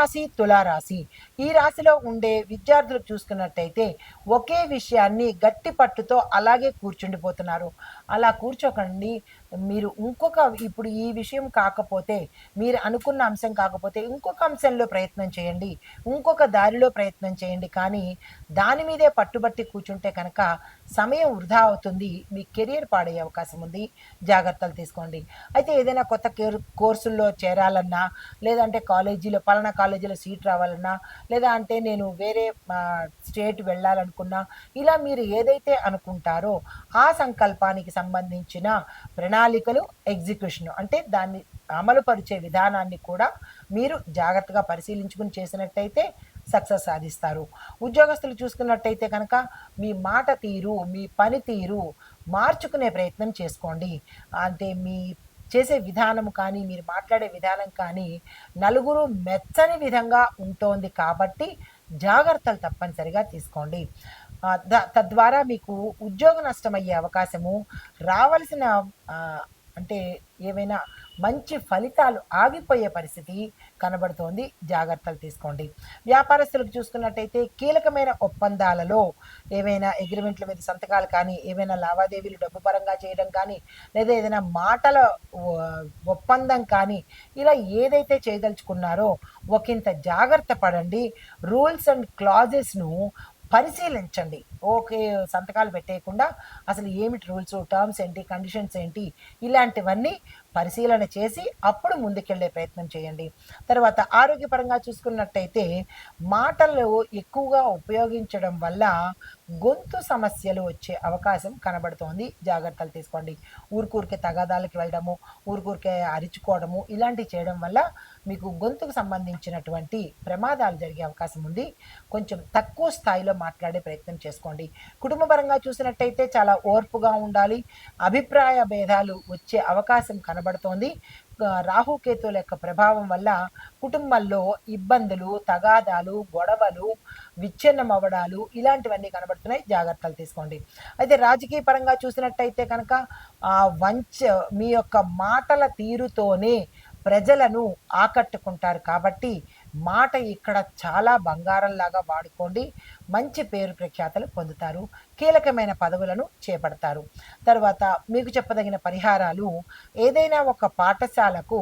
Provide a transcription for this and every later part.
రాశి తులారాశి ఈ రాశిలో ఉండే విద్యార్థులు చూసుకున్నట్టయితే ఒకే విషయాన్ని గట్టి పట్టుతో అలాగే కూర్చుండిపోతున్నారు. అలా కూర్చోకండి. మీరు ఇంకొక ఇప్పుడు ఈ విషయం కాకపోతే మీరు అనుకున్న అంశం కాకపోతే ఇంకొక అంశంలో ప్రయత్నం చేయండి. ఇంకొక దారిలో ప్రయత్నం చేయండి. కానీ దాని మీదే పట్టుబట్టి కూర్చుంటే కనుక సమయం వృధా అవుతుంది. మీ కెరియర్ పాడయ్యే అవకాశం ఉంది. జాగ్రత్తలు తీసుకోండి. అయితే ఏదైనా కొత్త కేర్- కోర్సుల్లో చేరాలన్నా లేదంటే కాలేజీలో పలానా కాలేజీలో సీట్ రావాలన్నా లేదా అంటే నేను వేరే స్టేట్ వెళ్ళాలనుకున్నా ఇలా మీరు ఏదైతే అనుకుంటారో ఆ సంకల్పానికి సంబంధించిన ప్రణాళికలు ఎగ్జిక్యూషన్ అంటే దాన్ని అమలుపరిచే విధానాన్ని కూడా మీరు జాగ్రత్తగా పరిశీలించుకుని చేసినట్టయితే సక్సెస్ సాధిస్తారు. ఉద్యోగస్తులు చూసుకున్నట్టయితే కనుక మీ మాట తీరు మీ పని తీరు మార్చుకునే ప్రయత్నం చేసుకోండి. అంటే మీ చేసే విధానం కానీ మీరు మాట్లాడే విధానం కానీ నలుగురు మెచ్చని విధంగా ఉంటోంది కాబట్టి జాగ్రత్తలు తప్పనిసరిగా తీసుకోండి. తద్వారా మీకు ఉద్యోగ నష్టం అయ్యే అవకాశము రావలసిన అంటే ఏవైనా మంచి ఫలితాలు ఆగిపోయే పరిస్థితి కనబడుతోంది. జాగ్రత్తలు తీసుకోండి. వ్యాపారస్తులకు చూసుకున్నట్టయితే కీలకమైన ఒప్పందాలలో ఏవైనా అగ్రిమెంట్ల మీద సంతకాలు కానీ ఏవైనా లావాదేవీలు డబ్బు పరంగా చేయడం కానీ లేదా ఏదైనా మాటల ఒప్పందం కానీ ఇలా ఏదైతే చేయదలుచుకున్నారో ఒకంత జాగ్రత్త పడండి. రూల్స్ అండ్ క్లాజెస్ను పరిశీలించండి. ఓకే సంతకాలు పెట్టేయకుండా అసలు ఏమిటి రూల్స్ టర్మ్స్ ఏంటి కండిషన్స్ ఏంటి ఇలాంటివన్నీ పరిశీలన చేసి అప్పుడు ముందుకెళ్ళే ప్రయత్నం చేయండి. తర్వాత ఆరోగ్యపరంగా చూసుకున్నట్టయితే మాటలు ఎక్కువగా ఉపయోగించడం వల్ల గొంతు సమస్యలు వచ్చే అవకాశం కనబడుతోంది. జాగ్రత్తలు తీసుకోండి. ఊరికూరికే తగాదాలకి వెళ్ళడము ఊరికూరికే అరుచుకోవడము ఇలాంటివి చేయడం వల్ల మీకు గొంతుకు సంబంధించినటువంటి ప్రమాదాలు జరిగే అవకాశం ఉంది. కొంచెం తక్కువ స్థాయిలో మాట్లాడే ప్రయత్నం చేసుకోండి. కుటుంబపరంగా చూసినట్టయితే చాలా ఓర్పుగా ఉండాలి. అభిప్రాయ భేదాలు వచ్చే అవకాశం కనబడుతోంది. రాహుకేతుల యొక్క ప్రభావం వల్ల కుటుంబంలో ఇబ్బందులు తగాదాలు గొడవలు విచ్ఛిన్నం అవ్వడాలు ఇలాంటివన్నీ కనబడుతున్నాయి. జాగ్రత్తలు తీసుకోండి. అయితే రాజకీయ పరంగా చూసినట్టయితే కనుక ఆ వంచ మీ యొక్క మాటల తీరుతోనే ప్రజలను ఆకట్టుకుంటారు. కాబట్టి మాట ఇక్కడ చాలా బంగారంలాగా వాడుకోండి. మంచి పేరు ప్రఖ్యాతలు పొందుతారు. కీలకమైన పదవులను చేపడతారు. తర్వాత మీకు చెప్పదగిన పరిహారాలు ఏదైనా ఒక పాఠశాలకు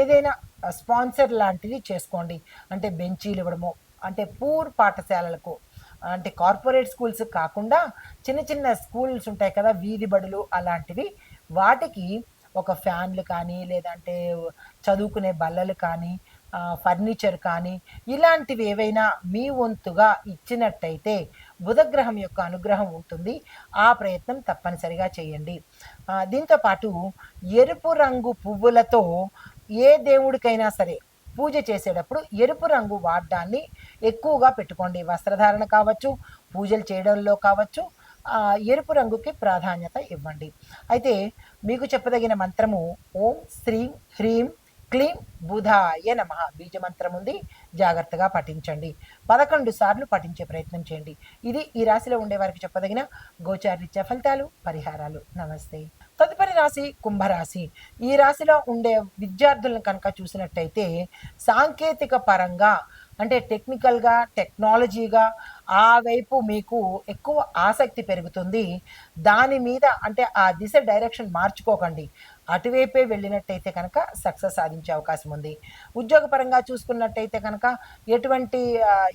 ఏదైనా స్పాన్సర్ లాంటిది చేసుకోండి. అంటే బెంచీలు ఇవ్వడము అంటే పూర్ పాఠశాలలకు అంటే కార్పొరేట్ స్కూల్స్ కాకుండా చిన్న చిన్న స్కూల్స్ ఉంటాయి కదా వీధి బడులు అలాంటివి. వాటికి ఒక ఫ్యాన్లు కానీ లేదంటే చదువుకునే బల్లలు కానీ ఫర్నిచర్ కానీ ఇలాంటివి ఏవైనా మీ వంతుగా ఇచ్చినట్టయితే బుధగ్రహం యొక్క అనుగ్రహం ఉంటుంది. ఆ ప్రయత్నం తప్పనిసరిగా చేయండి. దీంతోపాటు దీంతో పాటు ఎరుపు రంగు పువ్వులతో ఏ దేవుడికైనా సరే పూజ చేసేటప్పుడు ఎరుపు రంగు వాడడాన్ని ఎక్కువగా పెట్టుకోండి. వస్త్రధారణ కావచ్చు పూజలు చేయడంలో కావచ్చు ఎరుపు రంగుకి ప్రాధాన్యత ఇవ్వండి. అయితే మీకు చెప్పదగిన మంత్రము ఓం శ్రీం హ్రీం క్లీం బుధాయ నమ. బీజమంత్రం ఉంది. జాగ్రత్తగా పఠించండి. పదకొండు సార్లు పఠించే ప్రయత్నం చేయండి. ఇది ఈ రాశిలో ఉండే వారికి చెప్పదగిన గోచారీత్య ఫలితాలు పరిహారాలు. నమస్తే. తదుపరి రాశి కుంభరాశి. ఈ రాశిలో ఉండే విద్యార్థులను కనుక చూసినట్టయితే సాంకేతిక పరంగా అంటే టెక్నికల్గా టెక్నాలజీగా ఆ వైపు మీకు ఎక్కువ ఆసక్తి పెరుగుతుంది. దాని మీద అంటే ఆ దిశ డైరెక్షన్ మార్చుకోకండి. అటువైపే వెళ్ళినట్టయితే కనుక సక్సెస్ సాధించే అవకాశం ఉంది. ఉద్యోగపరంగా చూసుకున్నట్టయితే కనుక ఎటువంటి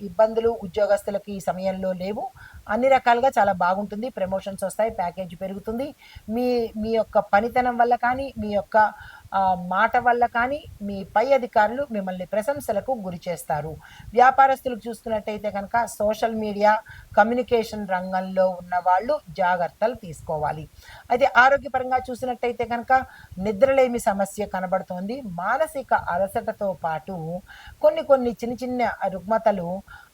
ఇబ్బందులు ఉద్యోగస్తులకి ఈ సమయంలో లేవు. అన్ని రకాలుగా చాలా బాగుంటుంది. ప్రమోషన్స్ వస్తాయి ప్యాకేజ్ పెరుగుతుంది. మీ మీ యొక్క పనితనం వల్ల కానీ మీ యొక్క మాట వల్ల కానీ మీ పై అధికారులు మిమ్మల్ని ప్రశంసలకు గురి చేస్తారు. వ్యాపారస్తులకు చూసుకున్నట్టయితే కనుక సోషల్ మీడియా కమ్యూనికేషన్ రంగంలో ఉన్న వాళ్ళు జాగ్రత్తలు తీసుకోవాలి. అయితే ఆరోగ్యపరంగా చూసినట్టయితే కనుక నిద్రలేమి సమస్య కనబడుతోంది. మానసిక అలసటతో పాటు కొన్ని కొన్ని చిన్న చిన్న రుగ్మతలు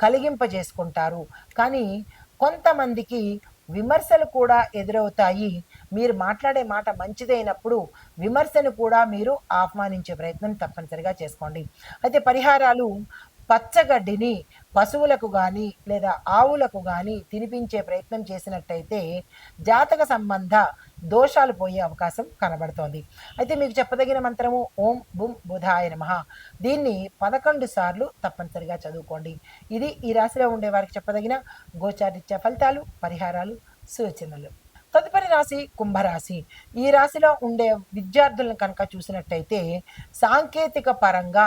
కలిగింపజేసుకుంటారు. కానీ కొంతమందికి విమర్శలు కూడా ఎదురవుతాయి. మీరు మాట్లాడే మాట మంచిదైనప్పుడు విమర్శను కూడా మీరు ఆహ్వానించే ప్రయత్నం తప్పనిసరిగా చేసుకోండి. అయితే పరిహారాలు పచ్చగడ్డిని పశువులకు కానీ లేదా ఆవులకు కానీ తినిపించే ప్రయత్నం చేసినట్టయితే జాతక సంబంధ దోషాలు పోయే అవకాశం కనబడుతోంది. అయితే మీకు చెప్పదగిన మంత్రము ఓం బుం బుధాయ నమ. దీన్ని పదకొండు సార్లు తప్పనిసరిగా చదువుకోండి. ఇది ఈ రాశిలో ఉండే వారికి చెప్పదగిన గోచారిత్య ఫలితాలు పరిహారాలు సూచనలు తదుపరి రాశి కుంభరాశి. ఈ రాశిలో ఉండే విద్యార్థులను కనుక చూసినట్టయితే సాంకేతిక పరంగా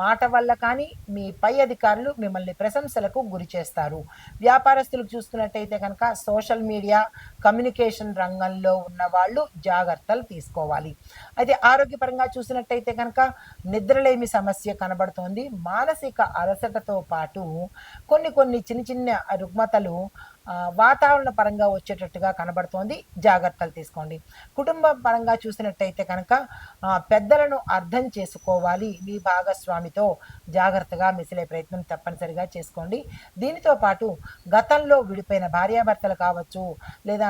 మాట వల్ల కానీ మీ పై అధికారులు మిమ్మల్ని ప్రశంసలకు గురి చేస్తారు. వ్యాపారస్తులకు చూస్తున్నట్టయితే కనుక సోషల్ మీడియా కమ్యూనికేషన్ రంగంలో ఉన్న వాళ్ళు జాగ్రత్తలు తీసుకోవాలి. అయితే ఆరోగ్యపరంగా చూసినట్టయితే కనుక నిద్రలేమి సమస్య కనబడుతోంది. మానసిక అలసటతో పాటు కొన్ని కొన్ని చిన్న చిన్న రుగ్మతలు వాతావరణ పరంగా వచ్చేటట్టుగా కనబడుతోంది. జాగ్రత్తలు తీసుకోండి. కుటుంబ పరంగా చూసినట్టయితే కనుక పెద్దలను అర్థం చేసుకోవాలి. మీ భాగస్వామితో జాగ్రత్తగా మిసిలే ప్రయత్నం తప్పనిసరిగా చేసుకోండి. దీనితో పాటు గతంలో విడిపోయిన భార్యాభర్తలు కావచ్చు లేదా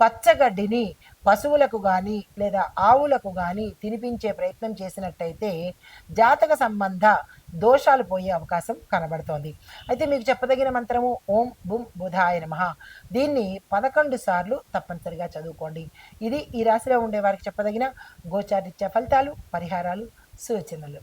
పచ్చగడ్డిని పశువులకు కానీ లేదా ఆవులకు కానీ తినిపించే ప్రయత్నం చేసినట్టయితే జాతక సంబంధ దోషాలు పోయే అవకాశం కనబడుతోంది. అయితే మీకు చెప్పదగిన మంత్రము ఓం బుం బుధాయ నమ. దీన్ని పదకొండు సార్లు తప్పనిసరిగా చదువుకోండి. ఇది ఈ రాశిలో ఉండే వారికి చెప్పదగిన గోచారిత్య ఫలితాలు పరిహారాలు సూచనలు.